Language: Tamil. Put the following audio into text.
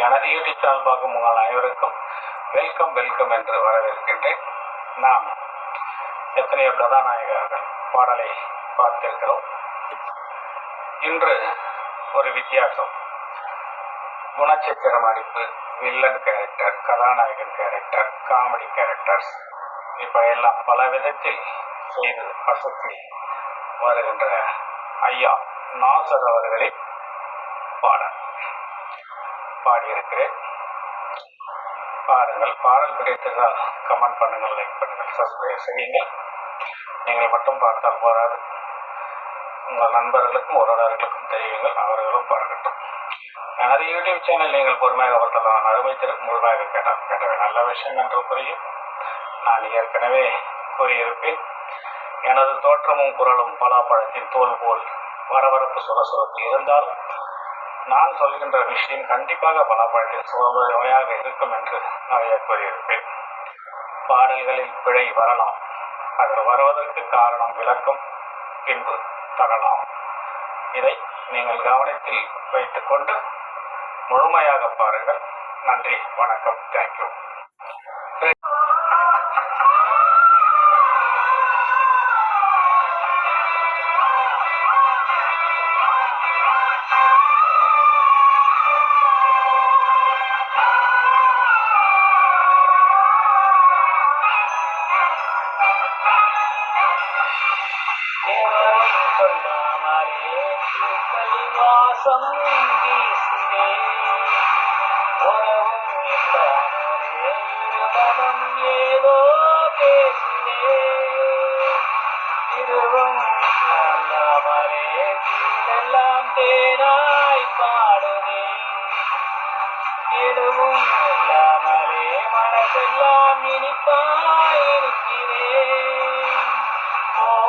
எனது யூடியூப் சேனல் பார்க்கும் உங்கள் அனைவருக்கும் வெல்கம் வெல்கம் என்று வரவேற்கின்றேன். நாம் எத்தனையோ கதாநாயகர்கள் பாடலை பார்த்திருக்கிறோம். இன்று ஒரு வித்தியாசம். குணச்சித்திரம் நடிப்பு வில்லன் கேரக்டர் கதாநாயகன் கேரக்டர் காமெடி கேரக்டர்ஸ் இப்ப எல்லாம் பல விதத்தில் செய்து அசத்தி வருகின்ற ஐயா நாசர் அவர்களின் பாடல். பாடியிருக்கிறேன். பாருங்கள் பாடல் பிடித்ததால் கமெண்ட் பண்ணுங்கள் லைக் பண்ணுங்கள் சப்ஸ்கிரைப் செய்யுங்கள். நீங்கள் மட்டும் பார்த்தால் போதாது. உங்கள் நண்பர்களுக்கும் உறவினர்களுக்கும் தெரியுங்கள் அவர்களும் பார்க்கட்டும் எனது யூடியூப் சேனல் நீங்கள் பொறுமையாக பார்த்தால் நான் அருமை திரு முழுமையாக கேட்டால் கேட்டவை நல்ல விஷயம் என்று புரியும். நான் ஏற்கனவே கூறியிருப்பேன். எனது தோற்றமும் குரலும் பலாப்பழத்தின் தோல் போல் வரவரப்பு சுரசுரப்பு இருந்தால் நான் சொல்கின்ற விஷயம் கண்டிப்பாக பலாப்பழத்தின் சுவையாக இருக்கும் என்று நிறைய கூறியிருப்பேன் பாடல்களில் பிழை வரலாம். அது வருவதற்கு காரணம் விளக்கம் பின்பு தரலாம். இதை நீங்கள் கவனத்தில் வைத்துக்கொண்டு முழுமையாக பாருங்கள். நன்றி வணக்கம் தேங்க்யூ. எவரும் சொல்லாமலே உறவும் இல்லாமலே இருமனம் ஏதோ பேசினே இருவும் இல்லாமலே கீழெல்லாம் தேனாய் பாடுனே எதுவும் இல்லாமலே மனசெல்லாம் இனிப்பாய் இருக்கிறேன்